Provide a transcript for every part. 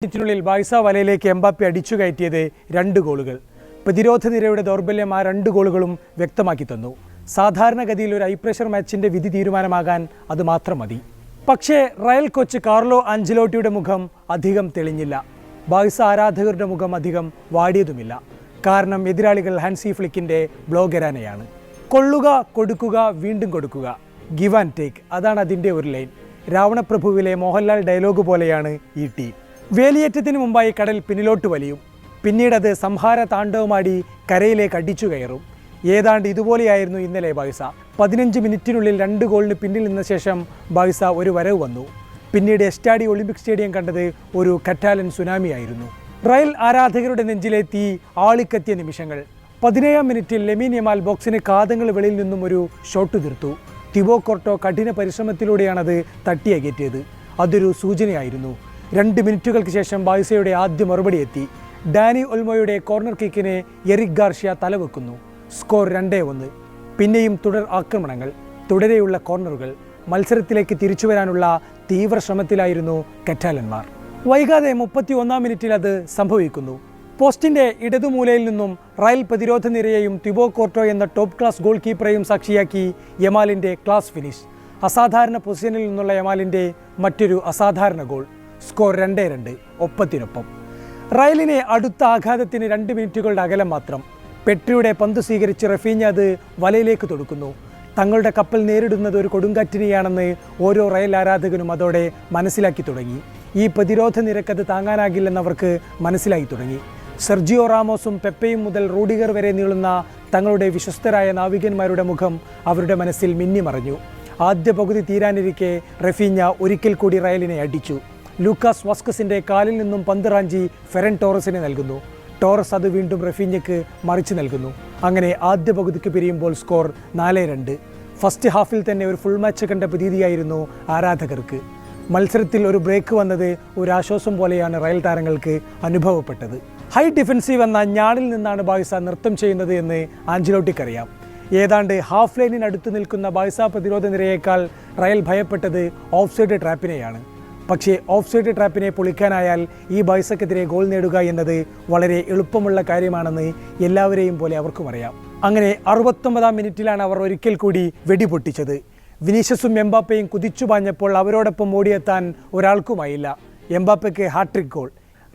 മിനിറ്റിനുള്ളിൽ Barca വലയിലേക്ക് Mbappé അടിച്ചു കയറ്റിയത് രണ്ട് ഗോളുകൾ. പ്രതിരോധ നിരയുടെ ദൗർബല്യം ആ രണ്ട് ഗോളുകളും വ്യക്തമാക്കി തന്നു. സാധാരണഗതിയിൽ ഒരു ഹൈ പ്രഷർ മാച്ചിന്റെ വിധി തീരുമാനമാകാൻ അത് മാത്രം മതി. പക്ഷേ റയൽ കോച്ച് കാർലോ ആഞ്ചലോട്ടിയുടെ മുഖം അധികം തെളിഞ്ഞില്ല. ബാഴ്സ ആരാധകരുടെ മുഖം അധികം വാടിയതുമില്ല. കാരണം എതിരാളികൾ ഹാൻസി ഫ്ലിക്കിന്റെ ബ്ലോഗരാനയാണ്. കൊള്ളുക കൊടുക്കുക വീണ്ടും കൊടുക്കുക. ഗിവ് ആൻഡ് ടേക്ക് അതാണ് അതിന്റെ ഒരു ലൈൻ. രാവണപ്രഭുവിലെ മോഹൻലാൽ ഡയലോഗ് പോലെയാണ് ഈ ടീം. വേലിയേറ്റത്തിന് മുമ്പായി കടൽ പിന്നിലോട്ട് വലിയും. പിന്നീടത് സംഹാര താണ്ഡവമാടി കരയിലേക്ക് അടിച്ചു കയറും. ഏതാണ്ട് ഇതുപോലെയായിരുന്നു ഇന്നലെ ബാഴ്സ. പതിനഞ്ച് മിനിറ്റിനുള്ളിൽ രണ്ട് ഗോളിന് പിന്നിൽ നിന്ന ശേഷം ബാഴ്സ ഒരു വരവ് വന്നു. പിന്നീട് എസ്റ്റാഡി ഒളിമ്പിക് സ്റ്റേഡിയം കണ്ടത് ഒരു കറ്റാലൻ സുനാമിയായിരുന്നു. റയൽ ആരാധകരുടെ നെഞ്ചിലെ തീ ആളിക്കത്തിയ നിമിഷങ്ങൾ. പതിനേഴാം മിനിറ്റിൽ ലെമീനിയമാൽ യമാൽ ബോക്സിന് കാതങ്ങൾ വെളിയിൽ നിന്നും ഒരു ഷോട്ട് തീർത്തു തിബോ കോർട്ടോ കഠിന പരിശ്രമത്തിലൂടെയാണത് തട്ടിയകറ്റിയത്. അതൊരു സൂചനയായിരുന്നു. രണ്ട് മിനിറ്റുകൾക്ക് ശേഷം ബാഴ്സയുടെ ആദ്യ മറുപടി എത്തി. ഡാനി ഒൽമോയുടെ കോർണർ കിക്കിനെ എറിക് ഗാർഷ്യ തലവെക്കുന്നു. സ്കോർ രണ്ടേ ഒന്ന്. പിന്നെയും തുടർ ആക്രമണങ്ങൾ തുടരെയുള്ള കോർണറുകൾ മത്സരത്തിലേക്ക് തിരിച്ചു വരാനുള്ള തീവ്ര ശ്രമത്തിലായിരുന്നു കറ്റാലന്മാർ. വൈകാതെ മുപ്പത്തി ഒന്നാം മിനിറ്റിൽ അത് സംഭവിക്കുന്നു. പോസ്റ്റിന്റെ ഇടതുമൂലയിൽ നിന്നും റയൽ പ്രതിരോധ നിരയെയും തിബോ കോർട്ടോ എന്ന ടോപ്പ് ക്ലാസ് ഗോൾ കീപ്പറെയും സാക്ഷിയാക്കി യമാലിന്റെ ക്ലാസ് ഫിനിഷ്. അസാധാരണ പൊസിഷനിൽ നിന്നുള്ള യമാലിന്റെ മറ്റൊരു അസാധാരണ ഗോൾ. സ്കോർ രണ്ടേ രണ്ട് ഒപ്പത്തിനൊപ്പം. റയലിനെ അടുത്ത ആഘാതത്തിന് രണ്ട് മിനിറ്റുകളുടെ അകലം മാത്രം. പെട്രിയുടെ പന്ത് സ്വീകരിച്ച് റഫീഞ്ഞ അത് വലയിലേക്ക് തൊടുക്കുന്നു. തങ്ങളുടെ കപ്പൽ നേരിടുന്നത് ഒരു കൊടുങ്കാറ്റിനെയാണെന്ന് ഓരോ റയൽ ആരാധകനും അതോടെ മനസ്സിലാക്കി തുടങ്ങി. ഈ പ്രതിരോധ നിരക്കത് താങ്ങാനാകില്ലെന്നവർക്ക് മനസ്സിലായി തുടങ്ങി. സെർജിയോ റാമോസും പെപ്പയും മുതൽ റൂഡിഗർ വരെ നീളുന്ന തങ്ങളുടെ വിശ്വസ്തരായ നാവികന്മാരുടെ മുഖം അവരുടെ മനസ്സിൽ മിന്നിമറഞ്ഞു. ആദ്യ പകുതി തീരാനിരിക്കെ റഫീഞ്ഞ ഒരിക്കൽ കൂടി റയലിനെ അടിച്ചു. ലൂക്കാസ് വാസ്കസിന്റെ കാലിൽ നിന്നും പന്ത് റാഞ്ചി ഫെറൻ ടോറസിനെ നൽകുന്നു. ടോറസ് അത് വീണ്ടും റഫീഞ്ഞയ്ക്ക് മറിച്ചു നൽകുന്നു. അങ്ങനെ ആദ്യ പകുതിക്ക് പിരിയുമ്പോൾ സ്കോർ നാല് രണ്ട്. ഫസ്റ്റ് ഹാഫിൽ തന്നെ ഒരു ഫുൾ മാച്ച് കണ്ട പ്രതീതിയായിരുന്നു ആരാധകർക്ക്. മത്സരത്തിൽ ഒരു ബ്രേക്ക് വന്നത് ഒരു ആശ്വാസം പോലെയാണ് റയൽ താരങ്ങൾക്ക് അനുഭവപ്പെട്ടത്. ഹൈ ഡിഫൻസീവ് എന്ന ഞാണിൽ നിന്നാണ് ബാഴ്സ നൃത്തം ചെയ്യുന്നത് എന്ന് ആഞ്ചലോട്ടിക്കറിയാം ഏതാണ്ട് ഹാഫ് ലൈനിനടുത്ത് നിൽക്കുന്ന ബാഴ്സ പ്രതിരോധ നിരയേക്കാൾ റയൽ ഭയപ്പെട്ടത് ഓഫ് സൈഡ് ട്രാപ്പിനെയാണ് പക്ഷേ ഓഫ് സൈഡ് ട്രാപ്പിനെ പൊളിക്കാനായാൽ ഈ ബൈസക്കെതിരെ ഗോൾ നേടുക എന്നത് വളരെ എളുപ്പമുള്ള കാര്യമാണെന്ന് എല്ലാവരെയും പോലെ അവർക്കും അറിയാം. അങ്ങനെ അറുപത്തൊമ്പതാം മിനിറ്റിലാണ് അവർ ഒരിക്കൽ കൂടി വെടിപൊട്ടിച്ചത് വിനീഷ്യസും എംബാപ്പയും കുതിച്ചു പാഞ്ഞപ്പോൾ അവരോടൊപ്പം ഓടിയെത്താൻ ഒരാൾക്കുമായില്ല. എംബാപ്പയ്ക്ക് ഹാട്രിക് ഗോൾ.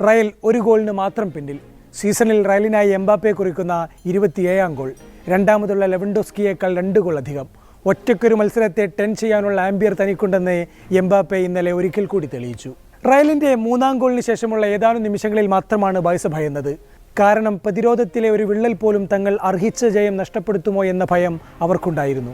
റയൽ ഒരു ഗോളിന് മാത്രം പിന്നിൽ. സീസണിൽ റയലിനായി എംബാപ്പയെ കുറിക്കുന്ന ഇരുപത്തിയേഴാം ഗോൾ. രണ്ടാമതുള്ള ലെവൻഡോസ്കിയേക്കാൾ രണ്ട് ഗോൾ അധികം. ഒറ്റയ്ക്കൊരു മത്സരത്തെ ടെൻ ചെയ്യാനുള്ള ആംബിയർ തനിക്കുണ്ടെന്ന് എംബാപ്പെ ഇന്നലെ ഒരിക്കൽ കൂടി തെളിയിച്ചു. റയലിന്റെ മൂന്നാം ഗോളിന് ശേഷമുള്ള ഏതാനും നിമിഷങ്ങളിൽ മാത്രമാണ് ബാഴ്സ ഭയന്നത്. കാരണം പ്രതിരോധത്തിലെ ഒരു വിള്ളൽ പോലും തങ്ങൾ അർഹിച്ച ജയം നഷ്ടപ്പെടുത്തുമോ എന്ന ഭയം അവർക്കുണ്ടായിരുന്നു.